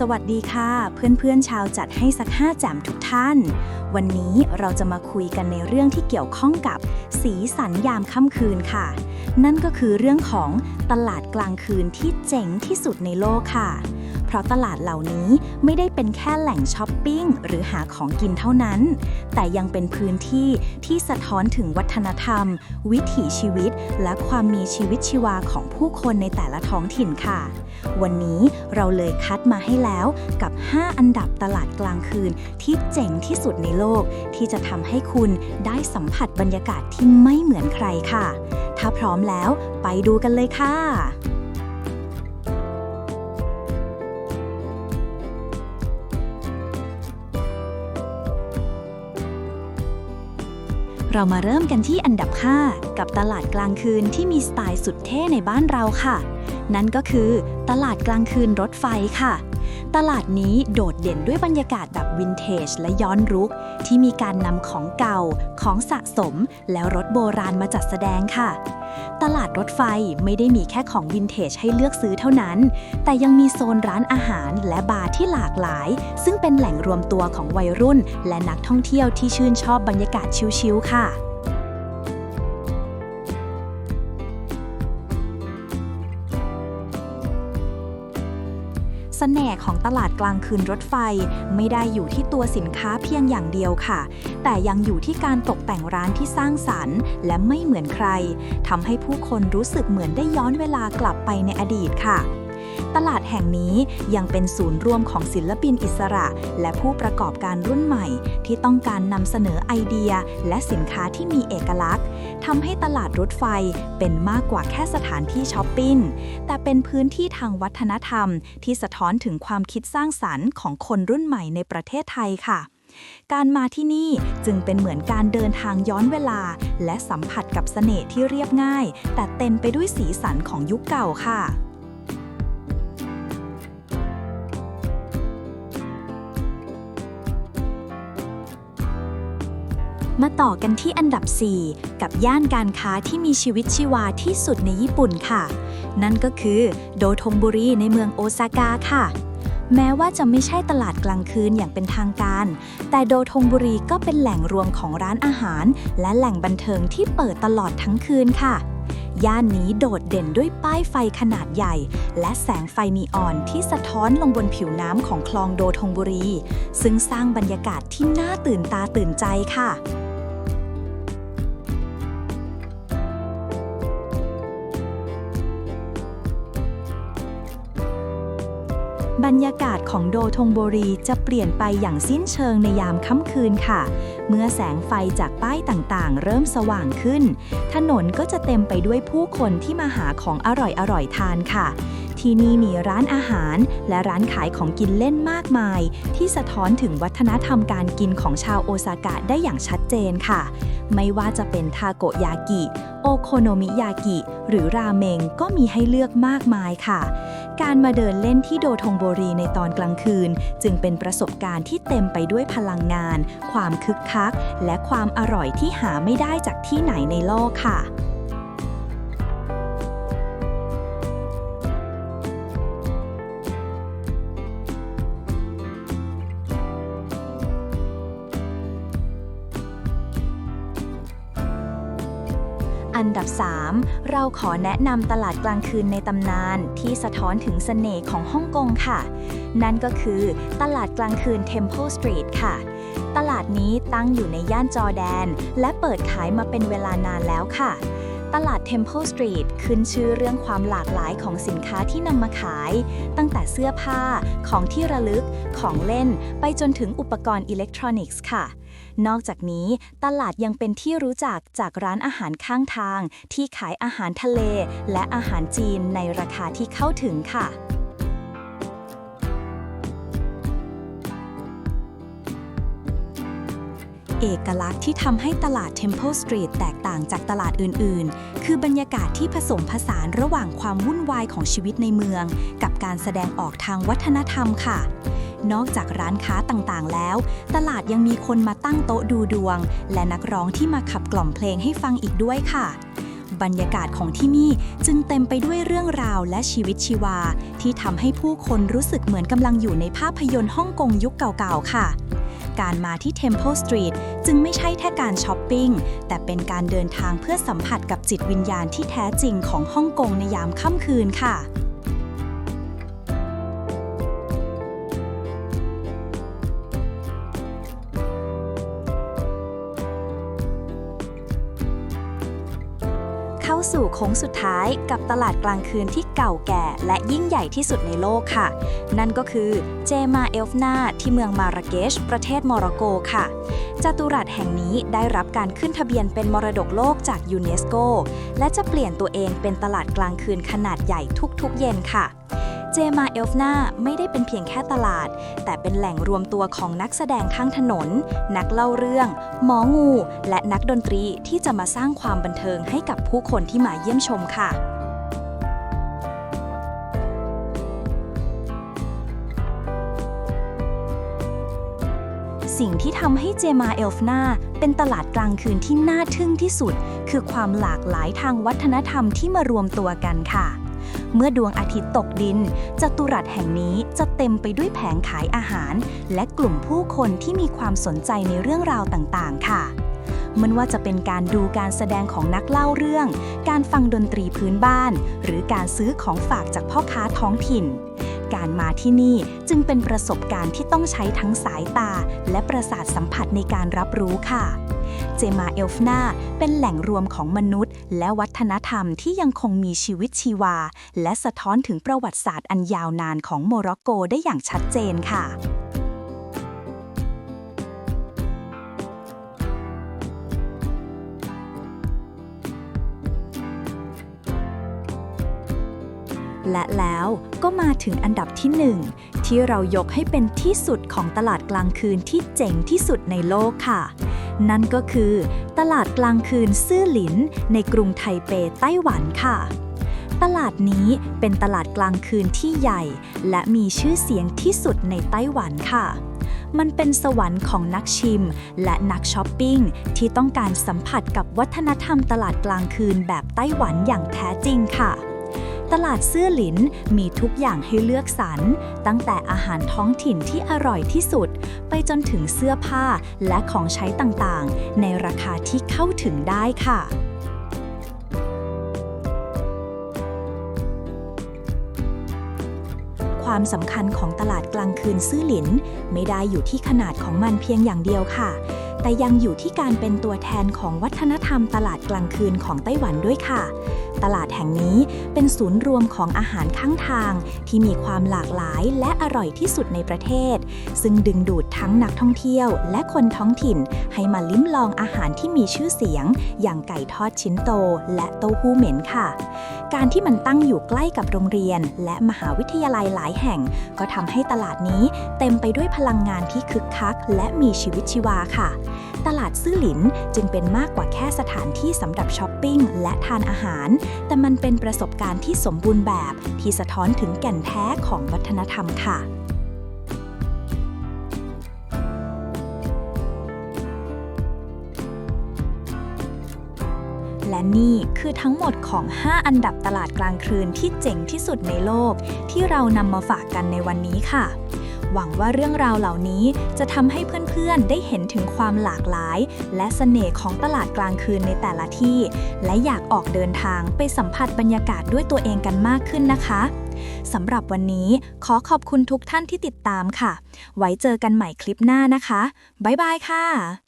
สวัสดีค่ะ เพื่อนๆชาวจัดให้สักห้าแจมทุกท่าน วันนี้เราจะมาคุยกันในเรื่องที่เกี่ยวข้องกับสีสันยามค่ำคืนค่ะ นั่นก็คือเรื่องของตลาดกลางคืนที่เจ๋งที่สุดในโลกค่ะ เพราะตลาดเหล่านี้ไม่ได้เป็นแค่แหล่งช้อปปิ้งหรือหาของกินเท่านั้น แต่ยังเป็นพื้นที่ที่สะท้อนถึงวัฒนธรรม วิถีชีวิต และความมีชีวิตชีวาของผู้คนในแต่ละท้องถิ่นค่ะ วันนี้เราเลยคัดมาให้แล้วกับ 5 อันดับตลาดกลางคืนที่เจ๋งที่สุดในโลก ที่จะทำให้คุณได้สัมผัสบรรยากาศที่ไม่เหมือนใครค่ะ ถ้าพร้อมแล้วไปดูกันเลยค่ะเรามาเริ่มกันที่อันดับ 5 กับตลาดกลางคืนที่มีสไตล์สุดเท่ในบ้านเราค่ะ นั่นก็คือตลาดกลางคืนรถไฟค่ะ ตลาดนี้โดดเด่นด้วยบรรยากาศแบบวินเทจและย้อนรุก ที่มีการนำของเก่าของสะสม แล้วรถโบราณมาจัดแสดงค่ะ ตลาดรถไฟไม่ได้มีแค่ของวินเทจให้เลือกซื้อเท่านั้น แต่ยังมีโซนร้านอาหารและบาร์ที่หลากหลาย ซึ่งเป็นแหล่งรวมตัวของวัยรุ่น และนักท่องเที่ยวที่ชื่นชอบบรรยากาศชิลๆค่ะ สน่ห์ของตลาดกลางคืนรถไฟ ไม่ได้อยู่ที่ตัวสินค้าเพียงอย่างเดียวค่ะ แต่ยังอยู่ที่การตกแต่งร้านที่สร้างสรรค์ และไม่เหมือนใครทำให้ผู้คนรู้สึกเหมือนได้ย้อนเวลากลับไปในอดีตค่ะ ตลาดแห่งนี้ยังเป็นศูนย์รวมของศิลปินอิสระ และผู้ประกอบการรุ่นใหม่ ที่ต้องการนำเสนอไอเดีย และสินค้าที่มีเอกลักษณ์ทำให้ตลาดรถไฟเป็นมากกว่าแค่สถานที่ช้อปปิ้งแต่เป็นพื้นที่ทางวัฒนธรรม ที่สะท้อนถึงความคิดสร้างสรรค์ของคนรุ่นใหม่ในประเทศไทยค่ะการมาที่นี่จึงเป็นเหมือนการเดินทางย้อนเวลา และสัมผัสกับเสน่ห์ที่เรียบง่าย แต่เต็มไปด้วยสีสันของยุคเก่าค่ะ มาต่อกันที่อันดับ 4 กับย่านการค้าที่มีชีวิตชีวาที่สุดในญี่ปุ่นค่ะ นั่นก็คือโดทงบุรีในเมืองโอซาก้าค่ะ แม้ว่าจะไม่ใช่ตลาดกลางคืนอย่างเป็นทางการ แต่โดทงบุรีก็เป็นแหล่งรวมของร้านอาหาร และแหล่งบันเทิงที่เปิดตลอดทั้งคืนค่ะย่านนี้โดดเด่นด้วยป้ายไฟขนาดใหญ่ และแสงไฟนีออนที่สะท้อนลงบนผิวน้ำของคลองโดทงบุรี ซึ่งสร้างบรรยากาศที่น่าตื่นตาตื่นใจค่ะ บรรยากาศของโดทงโบรีจะเปลี่ยนไปอย่างสิ้นเชิงในยามค่ำคืนค่ะ เมื่อแสงไฟจากป้ายต่างๆ เริ่มสว่างขึ้น ถนนก็จะเต็มไปด้วยผู้คนที่มาหาของอร่อยๆทานค่ะที่นี่มีร้านอาหารและร้านขายของกินเล่นมากมาย ที่สะท้อนถึงวัฒนธรรมการกินของชาวโอซากะได้อย่างชัดเจนค่ะ ไม่ว่าจะเป็นทาโกยากิ โอโคโนมิยากิ หรือราเมงก็มีให้เลือกมากมายค่ะ การมาเดินเล่นที่โดทงโบรีในตอนกลางคืน จึงเป็นประสบการณ์ที่เต็มไปด้วยพลังงาน ความคึกคัก และความอร่อยที่หาไม่ได้จากที่ไหนในโลกค่ะ ดับ 3 เราขอแนะนำตลาดกลางคืนในตำนานที่สะท้อนถึงเสน่ห์ของฮ่องกงค่ะ นั่นก็คือตลาดกลางคืน Temple Street ค่ะ ตลาดนี้ตั้งอยู่ในย่านจอแดน และเปิดขายมาเป็นเวลานานแล้วค่ะตลาด Temple Street ขึ้นชื่อเรื่องความหลากหลายของสินค้าที่นำมาขาย ตั้งแต่เสื้อผ้า ของที่ระลึก ของเล่น ไปจนถึงอุปกรณ์อิเล็กทรอนิกส์ค่ะ นอกจากนี้ ตลาดยังเป็นที่รู้จักจากร้านอาหารข้างทาง ที่ขายอาหารทะเล และอาหารจีนในราคาที่เข้าถึงค่ะเอกลักษณ์ที่ทำให้ตลาด Temple Street แตกต่างจากตลาดอื่น ๆ คือบรรยากาศที่ผสมผสานระหว่างความวุ่นวายของชีวิตในเมือง กับการแสดงออกทางวัฒนธรรมค่ะ นอกจากร้านค้าต่างๆ แล้ว ตลาดยังมีคนมาตั้งโต๊ะดูดวง และนักร้องที่มาขับกล่อมเพลงให้ฟังอีกด้วยค่ะ บรรยากาศของที่นี่จึงเต็มไปด้วยเรื่องราวและชีวิตชีวา ที่ทำให้ผู้คนรู้สึกเหมือนกำลังอยู่ในภาพยนตร์ฮ่องกงยุคเก่าๆ ค่ะการมาที่ Temple Street จึงไม่ใช่แค่การช้อปปิ้ง แต่เป็นการเดินทางเพื่อสัมผัสกับจิตวิญญาณที่แท้จริงของฮ่องกงในยามค่ำคืนค่ะ ค้งสุดท้ายกับตลาดกลางคืนที่เก่าแก่และยิ่งใหญ่ที่สุดในโลกค่ะ นั่นก็คือเจมาเอลฟนาที่เมืองมาราเกช ประเทศโมร็อกโกค่ะจัตุรัสแห่งนี้ได้รับการขึ้นทะเบียนเป็นมรดกโลกจากยูเนสโก และจะเปลี่ยนตัวเองเป็นตลาดกลางคืนขนาดใหญ่ทุกๆเย็นค่ะ เจมาเอลฟนาไม่ได้เป็นเพียงแค่ตลาด แต่เป็นแหล่งรวมตัวของนักแสดงข้างถนน นักเล่าเรื่อง หมองู และนักดนตรีที่จะมาสร้างความบันเทิงให้กับผู้คนที่มาเยี่ยมชมค่ะสิ่งที่ทำให้เจมาเอลฟนาเป็นตลาดกลางคืนที่น่าทึ่งที่สุด คือความหลากหลายทางวัฒนธรรมที่มารวมตัวกันค่ะ เมื่อดวงอาทิตย์ตกดินจัตุรัสแห่งนี้จะเต็มไปด้วยแผงขายอาหาร และกลุ่มผู้คนที่มีความสนใจในเรื่องราวต่างๆ ค่ะมันว่าจะเป็นการดูการแสดงของนักเล่าเรื่อง การฟังดนตรีพื้นบ้าน หรือการซื้อของฝากจากพ่อค้าท้องถิ่น การมาที่นี่จึงเป็นประสบการณ์ที่ต้องใช้ทั้งสายตา และประสาทสัมผัสในการรับรู้ค่ะ เจมาเอลฟนาเป็นแหล่งรวมของมนุษย์ และวัฒนธรรมที่ยังคงมีชีวิตชีวา และสะท้อนถึงประวัติศาสตร์อันยาวนานของโมร็อกโกได้อย่างชัดเจนค่ะและแล้วก็มาถึงอันดับที่หนึ่งที่เรายกให้เป็นที่สุดของตลาดกลางคืนที่เจ๋งที่สุดในโลกค่ะ นั่นก็คือตลาดกลางคืนซื่อหลินในกรุงไทเปไต้หวันค่ะ ตลาดนี้เป็นตลาดกลางคืนที่ใหญ่ และมีชื่อเสียงที่สุดในไต้หวันค่ะมันเป็นสวรรค์ของนักชิม และนักช้อปปิ้ง ที่ต้องการสัมผัสกับวัฒนธรรมตลาดกลางคืนแบบไต้หวันอย่างแท้จริงค่ะ ตลาดเสื้อหลินมีทุกอย่างให้เลือกสรร ตั้งแต่อาหารท้องถิ่นที่อร่อยที่สุด ไปจนถึงเสื้อผ้าและของใช้ต่างๆ ในราคาที่เข้าถึงได้ค่ะความสำคัญของตลาดกลางคืนซื่อหลิน ไม่ได้อยู่ที่ขนาดของมันเพียงอย่างเดียวค่ะ แต่ยังอยู่ที่การเป็นตัวแทนของวัฒนธรรมตลาดกลางคืนของไต้หวันด้วยค่ะ ตลาดแห่งนี้ เป็นศูนย์รวมของอาหารข้างทาง ที่มีความหลากหลายและอร่อยที่สุดในประเทศ ซึ่งดึงดูดทั้งนักท่องเที่ยว และคนท้องถิ่น ให้มาลิ้มลองอาหารที่มีชื่อเสียง อย่างไก่ทอดชิ้นโต และเต้าหู้เหม็นค่ะ การที่มันตั้งอยู่ใกล้กับโรงเรียน และมหาวิทยาลัยหลายแห่ง ก็ทำให้ตลาดนี้เต็มไปด้วยพลังงานที่คึกคัก และมีชีวิตชีวาค่ะ ตลาดซื่อหลินจึงเป็นมากกว่าแค่สถานที่สำหรับช้อปปิ้งและทานอาหาร แต่มันเป็นประสบการณ์ที่สมบูรณ์แบบ ที่สะท้อนถึงแก่นแท้ของวัฒนธรรมค่ะและนี่คือทั้งหมดของ 5 อันดับตลาดกลางคืนที่เจ๋งที่สุดในโลก ที่เรานำมาฝากกันในวันนี้ค่ะ หวังว่าเรื่องราวเหล่านี้จะทำให้เพื่อนๆ ได้เห็นถึงความหลากหลาย และเสน่ห์ของตลาดกลางคืนในแต่ละที่ และอยากออกเดินทางไปสัมผัสบรรยากาศด้วยตัวเองกันมากขึ้นนะคะสำหรับวันนี้ขอขอบคุณทุกท่านที่ติดตามค่ะ ไว้เจอกันใหม่คลิปหน้านะคะ บ๊ายบายค่ะ